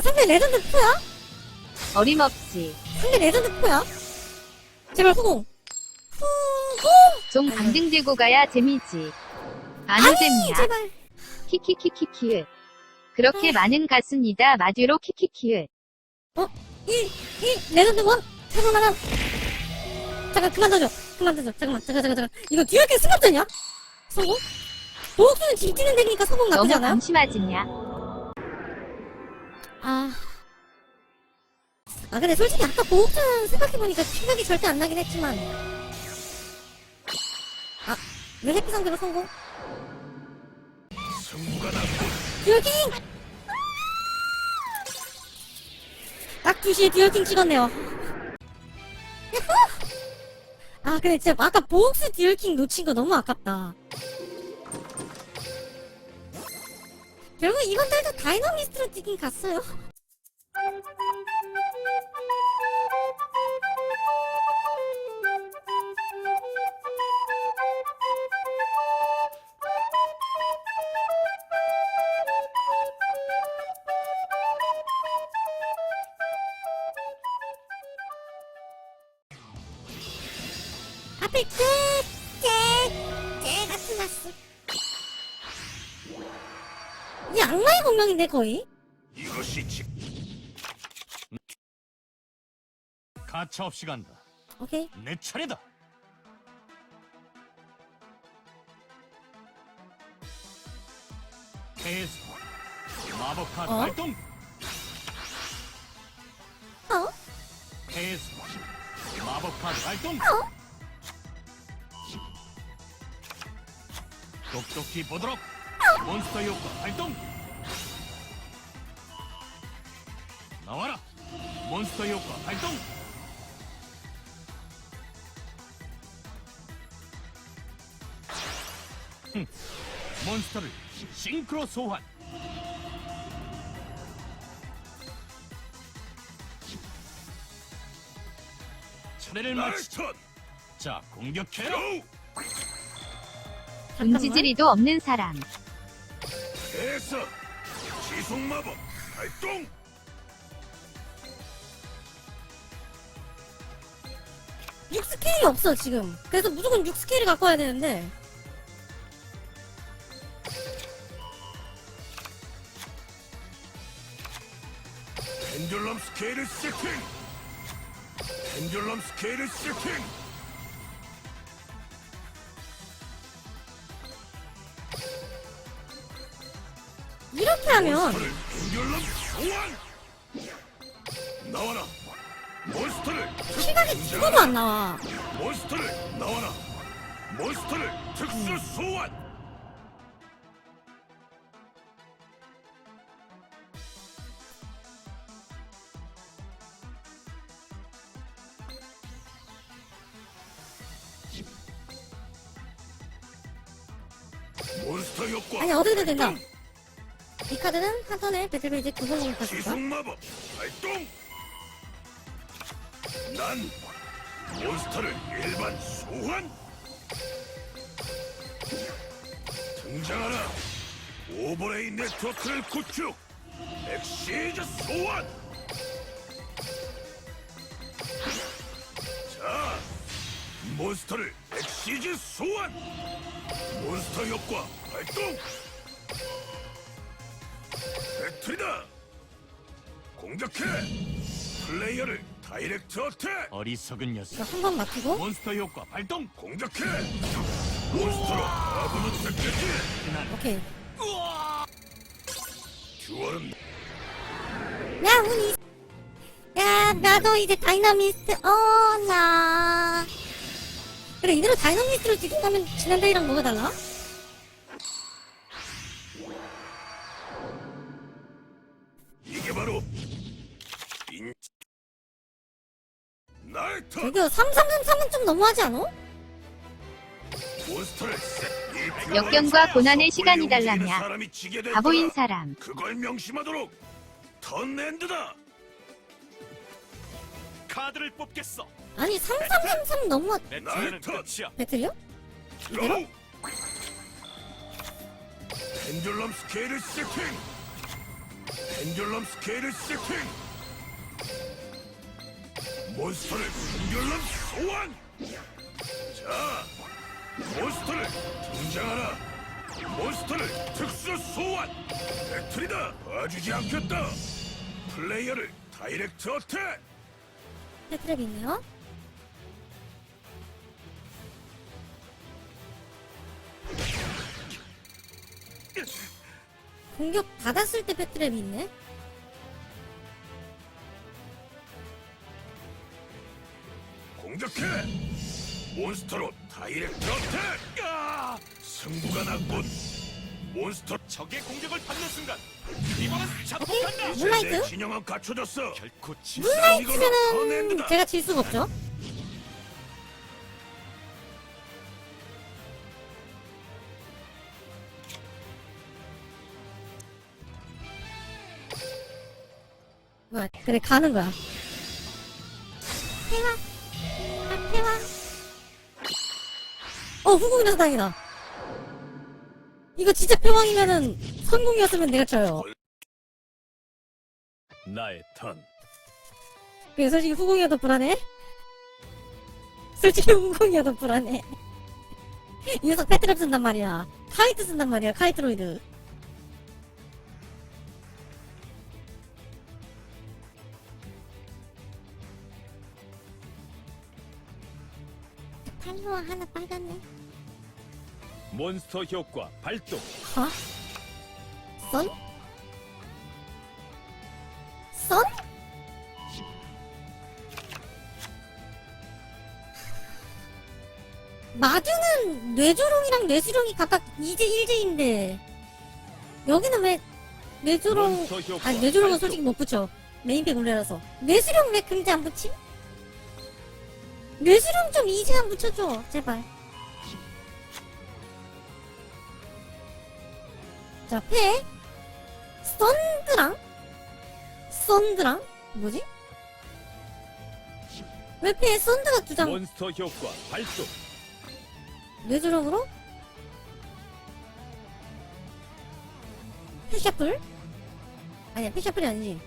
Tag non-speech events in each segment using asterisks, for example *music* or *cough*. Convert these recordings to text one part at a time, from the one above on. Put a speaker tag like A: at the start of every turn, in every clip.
A: 야, 상대 레전드 프야?
B: 어림없지.
A: 상대 레전드 프야? 제발 후공. 후공!
B: 좀 강등 들고 가야 재미지. 안오잼이야.
A: 제발.
B: 키키키키키을. 그렇게 많은 가수니다 마듀로 키키키을.
A: 이, 이, 레전드 원? 잠깐만. 잠깐, 그만 둬줘. 그만 둬줘. 잠깐만, 잠깐, 잠깐, 잠깐. 이거 듀얼게 승합전이야? 성공? 보호수는 지지는 되니까 성공 나쁘지
B: 너무
A: 않아요?
B: 방심하지냐.
A: 아. 아, 근데 솔직히 아까 보호수는 생각해보니까 생각이 절대 안 나긴 했지만. 아, 왜 해피 상대로 성공?
C: 승부가.
A: 듀얼킹! 딱 2시에 듀얼킹 찍었네요. 아, 근데 진짜 아까 보옥스 듀얼킹 놓친 거 너무 아깝다. 결국 이번 달도 다이너미스트로 뛰긴 갔어요. 앞에 끝! 이 악마의 공명인데, 거의?
C: 이것이 지. 가차 없이 간다.
A: 오케이.
C: 내 차례다. 해서 마법 카드
A: 어?
C: 발동.
A: 어?
C: 해서 마법 카드 발동.
A: 어?
C: 똑똑히 보도록. 몬스터 효과 발동. 나와라. 몬스터 효과 발동. 흠, 몬스터를 싱크로 소환. 차례를 마치자. 자, 공격해라.
A: 잠깐만.
B: 음지지리도 없는 사람.
C: 해서 지속 마법 발동.
A: 육스케일이 없어, 지금. 그래서 무조건 6스케일을 갖고 와야 되는데.
C: 펜듈럼 스케일을 세팅. 펜듈럼 스케일을 세팅.
A: 이렇게 하면,
C: 펜듈럼 소환. 나와라.
A: 시각이 죽어도 안 나와.
C: 몬스터를 나와라. 몬스터를 특수 소환. 몬스터 효과.
A: 아니, 어떻게든 된다. 이 카드는 한 턴에 배틀베이지 두수 있어.
C: 지속 마법 발동. 난 몬스터를 일반 소환. 등장하라. 오버레이 네트워크를 구축. 엑시즈 소환. 자, 몬스터를 엑시즈 소환. 몬스터 효과 발동. 배틀이다. 공격해. 플레이어를 다이렉트 어택. 어리석은 녀석.
A: 한 번 맞추고.
C: 몬스터 효과 발동. 공격해. 몬스터로 택했지. 난
A: 오케이.
C: 듀얼은
A: 야, 운이. 야, 나도 이제 다이나미스트, 어, 나. 그래, 이대로 다이나미스트로 지금가면 지난달이랑 뭐가 달라? 저기요, 3333은 좀 너무하지 않아?
B: 역경과 고난의 시간이 달라냐. 바보인. 사람.
C: 그걸 명심하도록 턴랜드다. 카드를 뽑겠어.
A: 아니, 3333 너무,
C: 내 차례는 끝이야.
A: 배틀이요?
C: 고! 펜듈럼 스케일을 세팅. 펜듈럼 스케일을 세팅 몬스터를 펜듈럼 소환! 자 몬스터를 등장하라! 몬스터를 특수 소환! 배틀이다 봐주지 않겠다! 플레이어를 다이렉트 어택!
A: 패트랩이 있네요. 공격 받았을 때 패트랩이 있네.
C: 공격해 몬스터로 다이렉트 어택 아! 승부가 났군 몬스터
D: 적의 공격을 받는 순간 이번은 자폭한다.
C: 이제
A: 물라이트?
C: 내 진영은 갖춰졌어
D: 결코 지
A: 물라이트면은 제가 질 수가 없죠. 뭐야, 그래, 가는 거야. 태화, 어, 후궁이라서 다행이다. 이거 진짜 패왕이면은 성공이었으면 내가 쳐요.
D: 나의 턴.
A: 그게 솔직히 후궁이어도 불안해? 솔직히 후궁이어도 불안해. 이 녀석 패트랩 쓴단 말이야. 카이트 쓴단 말이야, 카이트로이드. 팔로워 하나 빨갛네.
D: 몬스터 효과 발동.
A: 어? 선? 선? 마주는 뇌조롱이랑 뇌수룡이 각각 2제 1제인데 여기는 왜 뇌조롱
D: 몬스터 효과
A: 아니 뇌조롱은
D: 발동.
A: 솔직히 못 붙여 메인팩 올려라서 뇌수룡 왜 금지 안 붙임? 뇌수룡 좀 2제 안 붙여줘 제발 자, 패. 썬드랑? 썬드랑? 뭐지? 왜 패에 썬드가 두 장,
D: 몬스터 효과 발동.
A: 뇌주력으로? 패샤플? 아니야, 패샤플이 아니지.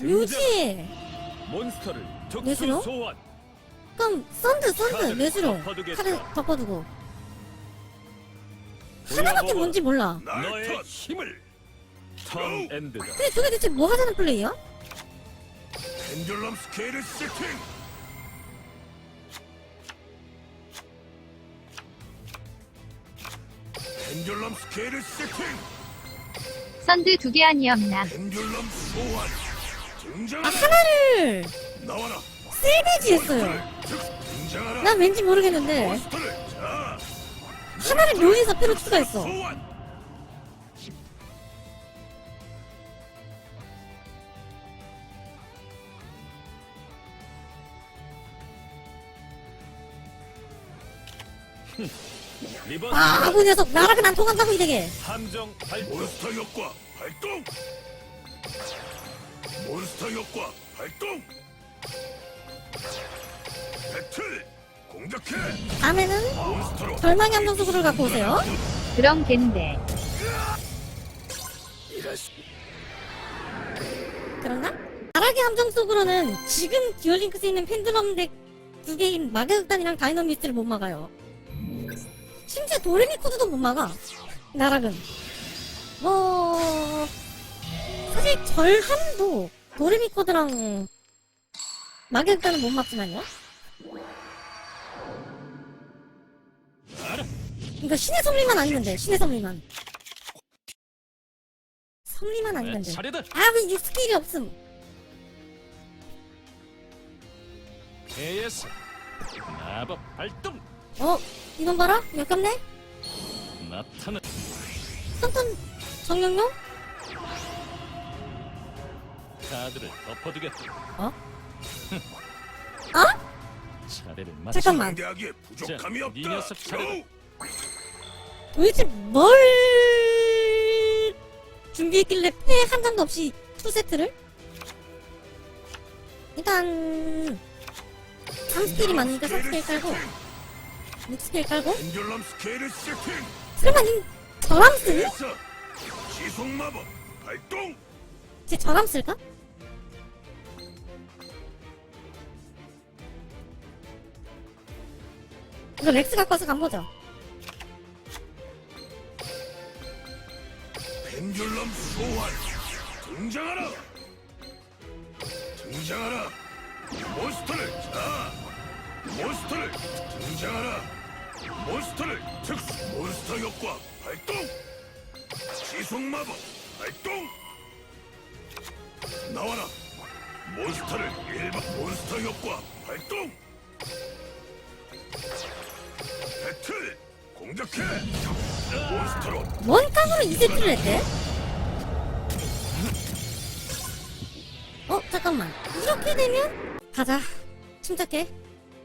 A: 묘지!
D: 몬스터를 특수
A: 뇌수로?
D: 소환.
A: 그럼, 썬드, 썬드,
D: 카드를
A: 뇌주로.
D: 덮어두겠다.
A: 카드 덮어두고. 하나밖에. 뭔지 몰라.
D: 너의
C: 턴
D: 힘을. 턴 엔드다.
A: 근데 저게 대체 뭐 하자는 플레이야?
C: 펜듈럼 스케일을 세팅 펜듈럼 스케일을 세팅
B: 선드 두개 아니었나.
C: 펜듈럼 소환
A: 아,
C: 등장하라
A: 하나를
C: 나와라
A: 셀베지 했어요.
C: 등장하라
A: 난 왠지 모르겠는데,
C: 몬스터를 자
A: 하나를 묘에서 패로 추가했어. 아, 그 녀석 나랑은 안 통한다고 이 되게.
D: 함정.
C: 몬스터 효과 발동 몬스터 효과 발동 배틀
A: 다음에는 절망의 함정 소구를 갖고 오세요.
B: 겐데.
C: 이랬어
A: 그런가? 나락의 함정 속으로는 지금 듀얼링크스에 있는 펜드럼 덱두 개인 마계극단이랑 다이너미스트를 못 막아요. 심지어 도레미코드도 못 막아. 나락은. 뭐 사실 절함도 도레미코드랑 마계극단은 못 막지만요. 이거 신의 섭리만 아니면 돼. 신의 섭리만. 섭리만 아니면 돼.
D: 차례다.
A: 아, 왜 6스킬이 없음.
D: AS. 마법 발동.
A: 어, 이건 봐라. 역겹네.
D: 나타나.
A: 턴턴 정령용?
D: 카드를 덮어두겠다.
A: 어? *laughs* 어?
D: 차례를.
A: 잠깐만.
C: 상대하기에 부족함이
D: 자,
C: 없다
D: 이 녀석 차례다.
C: 고!
A: 도대체 뭘 준비했길래 패 한 장도 없이 투 세트를? 일단 3스킬이 많으니까 3스킬 깔고 6스킬 깔고
C: 펜듈럼 스케일을 세팅
A: 설마 님 저람 쓰니?
C: 됐어 지속 마법 발동
A: 제 전함 쓸까? 이거 렉스 갖고 와서 간보자.
C: 펜듈럼 소환. 등장하라! 등장하라! 몬스터를 자 몬스터를 등장하라! 몬스터를 특수 몬스터 효과 발동! 지속 마법 발동! 나와라! 몬스터를 일반 몬스터 효과 발동! 배틀 공격해 몬스터로
A: 뭔 깡으로 이 세트를 했대? 어 잠깐만 이렇게 되면 가자 침착해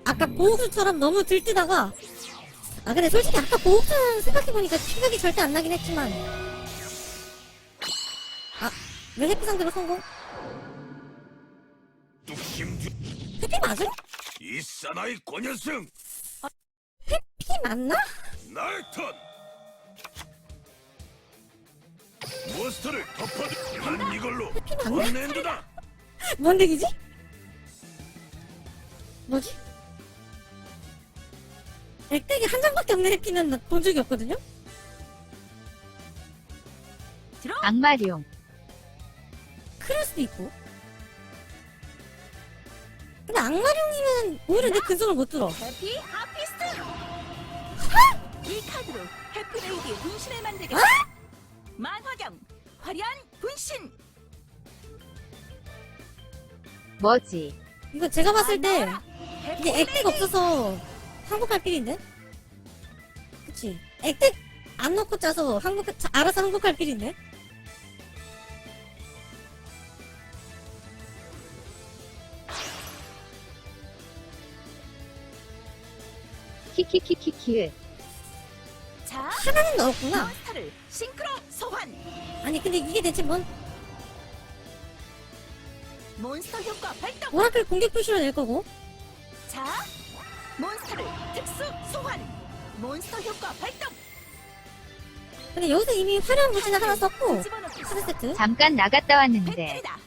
A: 아까 보호수처럼 너무 들뜨다가 아 근데 솔직히 아까 보호수는 생각해보니까 생각이 절대 안 나긴 했지만 아왜 해피 상대로 성공? 해피 맞음?
C: 이 사나이 권현승
A: 해피 맞나?
C: 나의 턴 몬스터를 덮어줘 난 이걸로 원랜드다
A: 뭔 얘기지? 뭐지? 액덱이 한 장밖에 없는 해피는 나본 적이 없거든요?
B: 악마룡.
A: 그럴 수도 있고. 근데 악마룡이면 오히려 내 근성을 못 들어.
E: 해피! 이 카드로 해피레이디의 분신을 만들겠다. 만화경 화려한 분신!
B: 뭐지?
A: 이거 제가 봤을 때 이게 액덱 없어서 한국할 필인데? 그치? 액덱 안 넣고 짜서 한국 자- 알아서 한국할 필인데?
B: 키키키키키.
E: 자,
A: 하나는 넣었구나.
E: 몬스터를 싱크로 소환!
A: 아니 근데 이게 대체 뭔
E: 몬스터 효과 발동!
A: 오라클 공격 표시로 낼 거고
E: 자, 몬스터를 특수 소환! 몬스터 효과 발동!
A: 근데 여기서 이미 화려한 무지는 하나 썼고
E: 집어넣기
A: 카드 세트
B: 잠깐 나갔다 왔는데.
E: 배틀이다!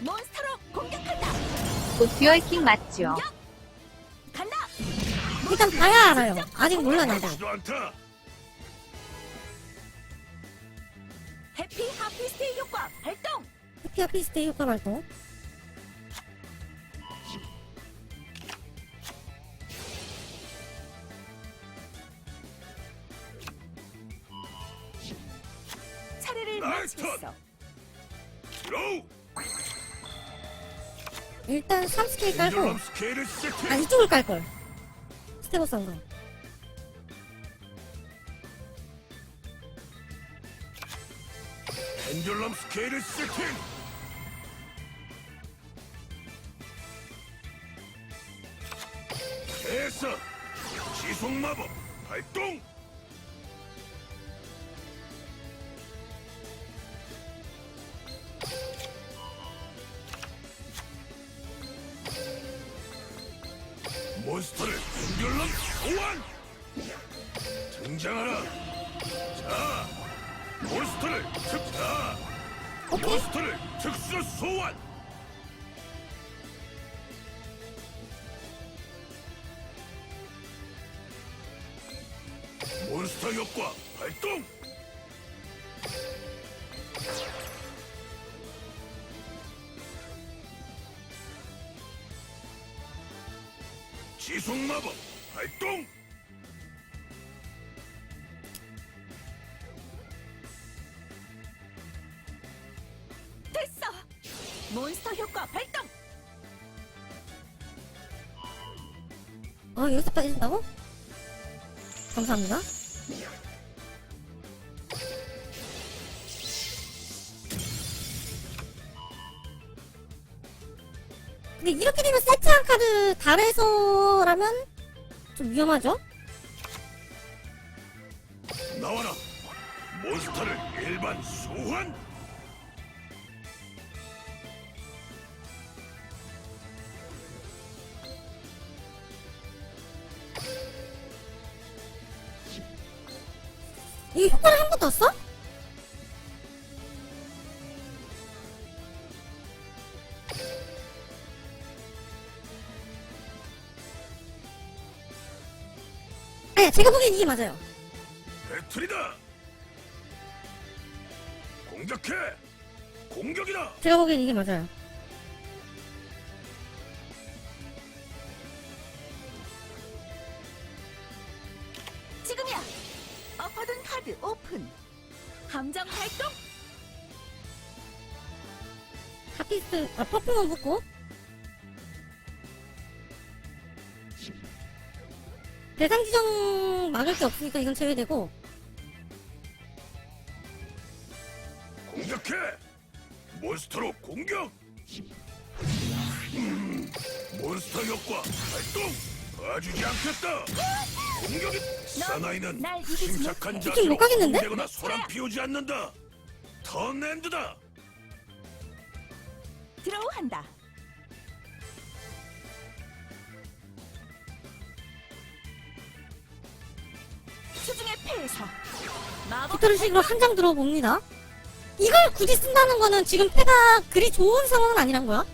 E: 몬스터로 공격한다!
B: 곧 듀얼킹 맞죠?
E: 간다!
A: 일단 봐야 알아요. 아직 몰라 나도.
C: 않다
E: 해피 하피스트의 효과 발동!
A: 해피와 피스테이 효과 발동.
E: 차례를 마치겠어.
A: 일단 3스케일 깔고 아 이쪽을 깔걸 스테고스 한거.
C: 펜듈럼 스케일을 세팅 대사 지속 마법! 발동 효과 발동 지속 마법 발동
E: 됐어! 몬스터 효과 발동!
A: 어 여기서 빠진다고? 감사합니다 근데 이렇게 되면 세트한 카드 달에서라면 좀 위험하죠?
C: 나와라 몬스터를 일반 소환
A: 이 효과를 한 떴어? 아니 제가 보기엔 이게 맞아요
C: 배틀이다. 공격해. 공격이다.
A: 제가 보기엔 이게 맞아요 아 퍼플만 붙고 대상 지정 막을 게 없으니까 이건 제외되고
C: 공격해. 몬스터로 공격. 음, 몬스터 효과 발동. 봐주지 않겠다. 공격이 사나이는
E: 날 이기지
C: 침착한
E: 못해.
C: 자세로
A: 못 가겠는데?
C: 공대거나 소란 피우지 않는다. 턴랜드다.
E: 드로우 한다. 수중의 패에서 마법
A: 깃털을 식으로 한 장 들어봅니다. 이걸 굳이 쓴다는 거는 지금 패가 그리 좋은 상황은 아니란 거야?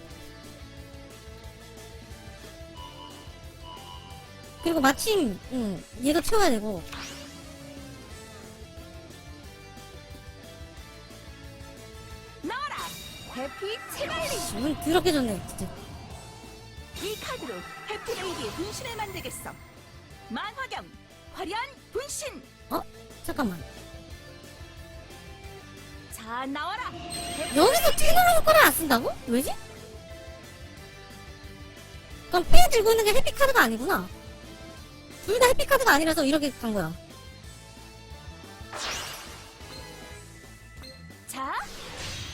A: 그리고 마침 응, 얘도 채워야 되고
E: 체갈리.
A: 문 더럽게 좋네 진짜
E: 이 카드로 해피레이디의 분신을 만들겠어. 만화경 화려한 분신.
A: 어? 잠깐만
E: 자 나와라.
A: 여기서 튀어나오는 효과를 안 쓴다고? 왜지? 그럼 패 들고 있는 게 해피카드가 아니구나 둘 다 해피카드가 아니라서 이렇게 간 거야
E: 자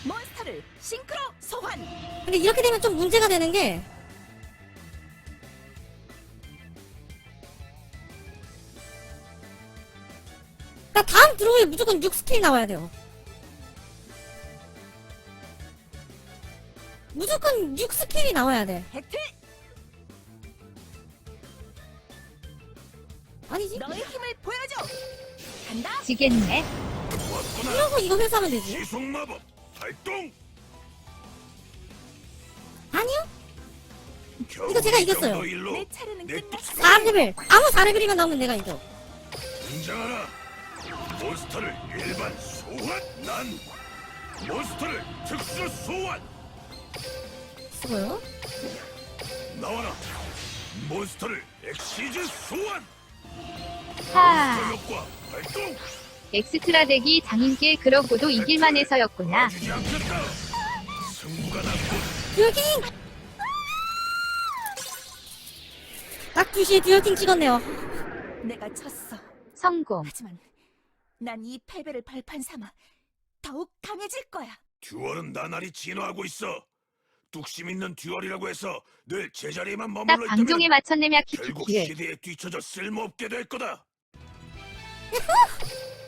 E: 몬스터를 싱크로.
A: 근데 이렇게 되면 좀 문제가 되는 게나 다음 드로우에 무조건 6스킬 나와야 돼요. 무조건 6스킬이 나와야 돼. 아니지?
E: 너의 힘을 보여줘. 간다.
B: 지겠네.
A: 이러고 이거 회수하면 되지.
C: 지속 마법 발동.
A: 이거 제가
C: 이
A: 이겼어요.
E: 내 차례는
C: 내
E: 끝났어.
A: 4레벨. 아무 4레벨이만 나오면 내가 이겨.
C: 등장하라. 몬스터를 일반 소환. 난 몬스터를 특수 소환.
A: 수고요.
C: 나와라. 몬스터를 엑시즈 소환.
B: 하.
C: 몬스터 효과 발동.
B: 엑스트라 덱이 장인길 그러고도 이길만 해서였구나.
C: 않겠다. 승부가 났군.
A: 듀얼킹! 딱 2시에 듀얼킹 찍었네요.
E: 내가 쳤어.
B: 성공.
E: 하지만 난 이 패배를 발판 삼아 더욱 강해질 거야.
C: 듀얼은 나날이 진화하고 있어. 뚝심 있는 듀얼이라고 해서 늘 제자리에만
B: 딱
C: 머물러
B: 방종에
C: 있다면
B: 맞췄네며
C: 결국
B: 키키키를.
C: 시대에 뒤처져 쓸모없게 될 거다. *laughs*